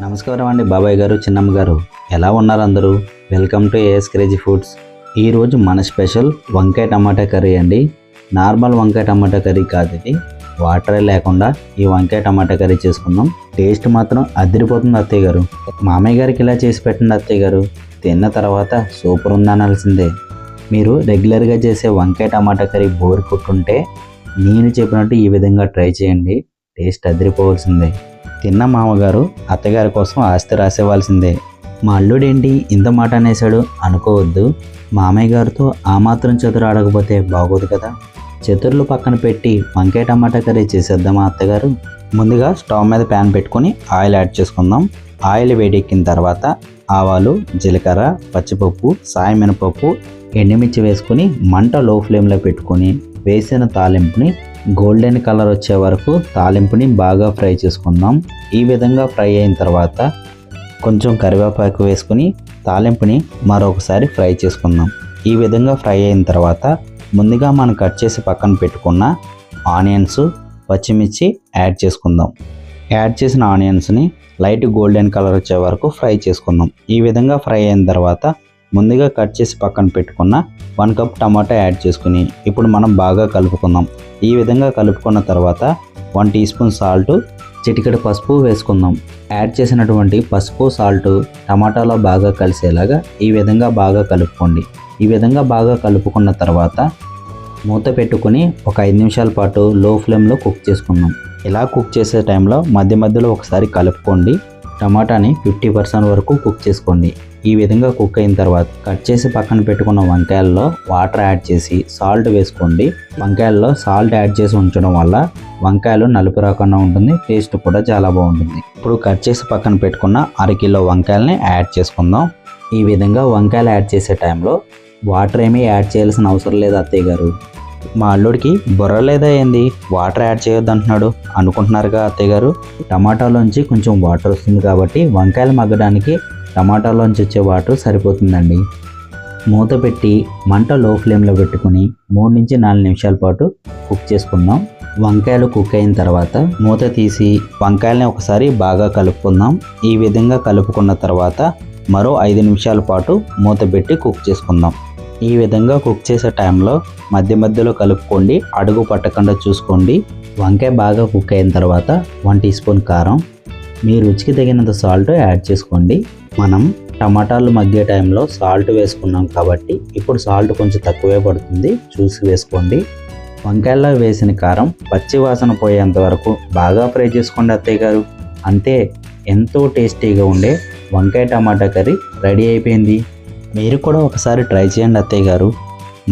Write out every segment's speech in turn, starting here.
నమస్కారం అండి బాబాయ్ గారు చిన్నమ్మ గారు. ఎలా ఉన్నారు అందరూ? Welcome to AS crazy foods ఈరోజు మన స్పెషల్ వంకాయ టమాటా కర్రీ అండి. నార్మల్ వంకాయ టమాటా కర్రీ కాదు ఇది. వాటరే లేకుండా ఈ వంకాయ టమాటా కర్రీ చేసుకుందాం. టేస్ట్ మాత్రం అదిరిపోతుంది అత్తయ్య గారు. మామయ్య గారికి ఇలా చేసి పెట్టండి అత్తయ్య గారు. తిన్న తర్వాత సూపర్ ఉందనాల్సిందే మీరు రెగ్యులర్గా చేసే వంకాయ టమాటా కర్రీ బోర్ కొట్టుంటే నేను చెప్పినట్టు ఈ విధంగా ట్రై చేయండి. టేస్ట్ అదిరిపోవాల్సిందే. తిన్న మామగారు అత్తగారి కోసం ఆస్తి రాసేవాల్సిందే. మా అల్లుడేంటి ఇంత మాట అనేసాడు అనుకోవద్దు. మామయ్య గారితో ఆ మాత్రం చతురు ఆడకపోతే బాగోదు కదా. చతుర్లు పక్కన పెట్టి వంకాయ టమాటా కర్రీ చేసేద్దామా అత్తగారు? ముందుగా స్టవ్ మీద ప్యాన్ పెట్టుకొని ఆయిల్ యాడ్ చేసుకుందాం. ఆయిల్ వేడెక్కిన తర్వాత ఆవాలు జీలకర్ర పచ్చిపప్పు సాయమినపప్పు ఎండుమిర్చి వేసుకొని మంట లో ఫ్లేమ్లో పెట్టుకొని వేసిన తాలింపుని గోల్డెన్ కలర్ వచ్చే వరకు తాలింపుని బాగా ఫ్రై చేసుకుందాం. ఈ విధంగా ఫ్రై అయిన తర్వాత కొంచెం కరివేపాకు వేసుకుని తాలింపుని మరొకసారి ఫ్రై చేసుకుందాం. ఈ విధంగా ఫ్రై అయిన తర్వాత ముందుగా మనం కట్ చేసి పక్కన పెట్టుకున్న ఆనియన్స్ పచ్చిమిర్చి యాడ్ చేసుకుందాం. యాడ్ చేసిన ఆనియన్స్ని లైట్ గోల్డెన్ కలర్ వచ్చే వరకు ఫ్రై చేసుకుందాం. ఈ విధంగా ఫ్రై అయిన తర్వాత ముందుగా కట్ చేసి పక్కన పెట్టుకున్న వన్ కప్ టమాటా యాడ్ చేసుకుని ఇప్పుడు మనం బాగా కలుపుకుందాం. ఈ విధంగా కలుపుకున్న తర్వాత వన్ టీ స్పూన్ సాల్ట్ చిటికెడు పసుపు వేసుకుందాం. యాడ్ చేసినటువంటి పసుపు సాల్ట్ టమాటాలో బాగా కలిసేలాగా ఈ విధంగా బాగా కలుపుకోండి. ఈ విధంగా బాగా కలుపుకున్న తర్వాత మూత పెట్టుకుని ఒక ఐదు నిమిషాల పాటు లో ఫ్లేమ్లో కుక్ చేసుకుందాం. ఇలా కుక్ చేసే టైంలో మధ్య మధ్యలో ఒకసారి కలుపుకోండి. టమాటాని ఫిఫ్టీ పర్సెంట్ వరకు కుక్ చేసుకోండి. ఈ విధంగా కుక్ అయిన తర్వాత కట్ చేసి పక్కన పెట్టుకున్న వంకాయల్లో వాటర్ యాడ్ చేసి సాల్ట్ వేసుకోండి. వంకాయల్లో సాల్ట్ యాడ్ చేసి ఉంచడం వల్ల వంకాయలు నలుపు రాకుండా ఉంటుంది టేస్ట్ కూడా చాలా బాగుంటుంది. ఇప్పుడు కట్ చేసి పక్కన పెట్టుకున్న అరకిలో వంకాయలని యాడ్ చేసుకుందాం. ఈ విధంగా వంకాయలు యాడ్ చేసే టైంలో వాటర్ ఏమీ యాడ్ చేయాల్సిన అవసరం లేదు అత్తయ్య గారు. మా అల్లుడికి బుర్ర లేదా ఏంది? వాటర్ యాడ్ చేయొద్దు అంటున్నాడు. అనుకుంటున్నారుగా అత్తయ్య గారు. టమాటాలోంచి కొంచెం వాటర్ వస్తుంది కాబట్టి వంకాయలు మగ్గడానికి టమాటాలోంచి వచ్చే వాటర్ సరిపోతుందండి. మూత పెట్టి మంట లో ఫ్లేమ్లో పెట్టుకుని మూడు నుంచి నాలుగు నిమిషాల పాటు కుక్ చేసుకుందాం. వంకాయలు కుక్ అయిన తర్వాత మూత తీసి వంకాయలని ఒకసారి బాగా కలుపుకుందాం. ఈ విధంగా కలుపుకున్న తర్వాత మరో ఐదు నిమిషాల పాటు మూత పెట్టి కుక్ చేసుకుందాం. ఈ విధంగా కుక్ చేసే టైంలో మధ్య మధ్యలో కలుపుకోండి అడుగు పట్టకుండా చూసుకోండి. వంకాయ బాగా కుక్ అయిన తర్వాత వన్ టీ స్పూన్ కారం. మీ రుచికి తగినంత సాల్ట్ యాడ్ చేసుకోండి. మనం టమాటాలు మగ్గే టైంలో సాల్ట్ వేసుకున్నాం కాబట్టి ఇప్పుడు సాల్ట్ కొంచెం తక్కువే పడుతుంది చూసి వేసుకోండి. వంకాయల్లో వేసిన కారం పచ్చి వాసన పోయేంత వరకు బాగా ఫ్రై చేసుకోండి అత్తయ్య గారు. అంతే ఎంతో టేస్టీగా ఉండే వంకాయ టమాటా కర్రీ రెడీ అయిపోయింది. మీరు కూడా ఒకసారి ట్రై చేయండి అత్తయ్య గారు.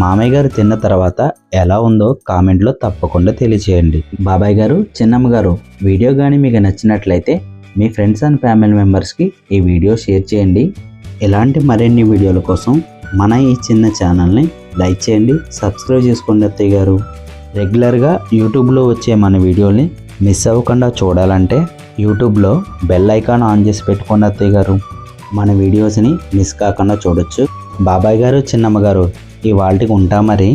మామయ్య గారు తిన్న తర్వాత ఎలా ఉందో కామెంట్లో తప్పకుండా తెలియచేయండి. బాబాయ్ గారు చిన్నమ్మ గారు వీడియో కానీ మీకు నచ్చినట్లయితే మీ ఫ్రెండ్స్ అండ్ ఫ్యామిలీ మెంబర్స్కి ఈ వీడియో షేర్ చేయండి. ఇలాంటి మరిన్ని వీడియోల కోసం మన ఈ చిన్న ఛానల్ని లైక్ చేయండి సబ్స్క్రైబ్ చేసుకోండి అత్తయ్య గారు. రెగ్యులర్గా యూట్యూబ్లో వచ్చే మన వీడియోని మిస్ అవ్వకుండా చూడాలంటే యూట్యూబ్లో బెల్ ఐకాన్ ఆన్ చేసి పెట్టుకోండి అత్తయ్య గారు. మన వీడియోస్ని మిస్ కాకుండా చూడొచ్చు. బాబాయ్ గారు చిన్నమ్మ గారు ఇవాళకి ఉంటా మరి.